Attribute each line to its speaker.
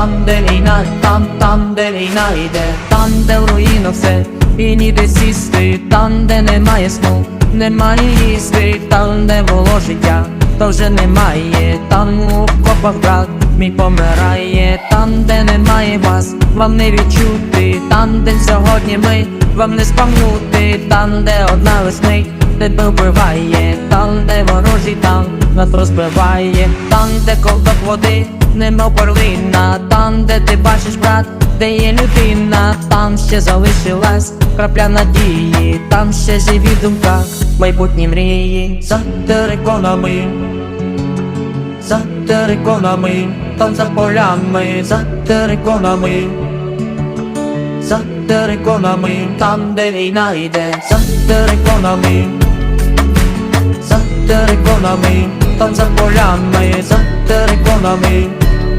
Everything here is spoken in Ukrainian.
Speaker 1: там, де війна, там, там, де війна йде, там, де в все, і ніде сісти, там, де немає сну, немає їсти, там, де було життя, то вже немає, там у копах брат мій помирає, там, де немає вас, вам не відчути, там, де сьогодні ми, вам не спам'нути, там, де одна весни, тебе вбиває, там, де ворожий там нас розбиває, там, де ковток води, нема перлина, там, де ти бачиш, брат, де є людина, там ще залишилась крапля надії, там ще живі думка, майбутні мрії. За териконами, за териконами, там за полями, за териконами. За териконами, там де війна йде, за териконами, за териконами, там за полями, за териконами,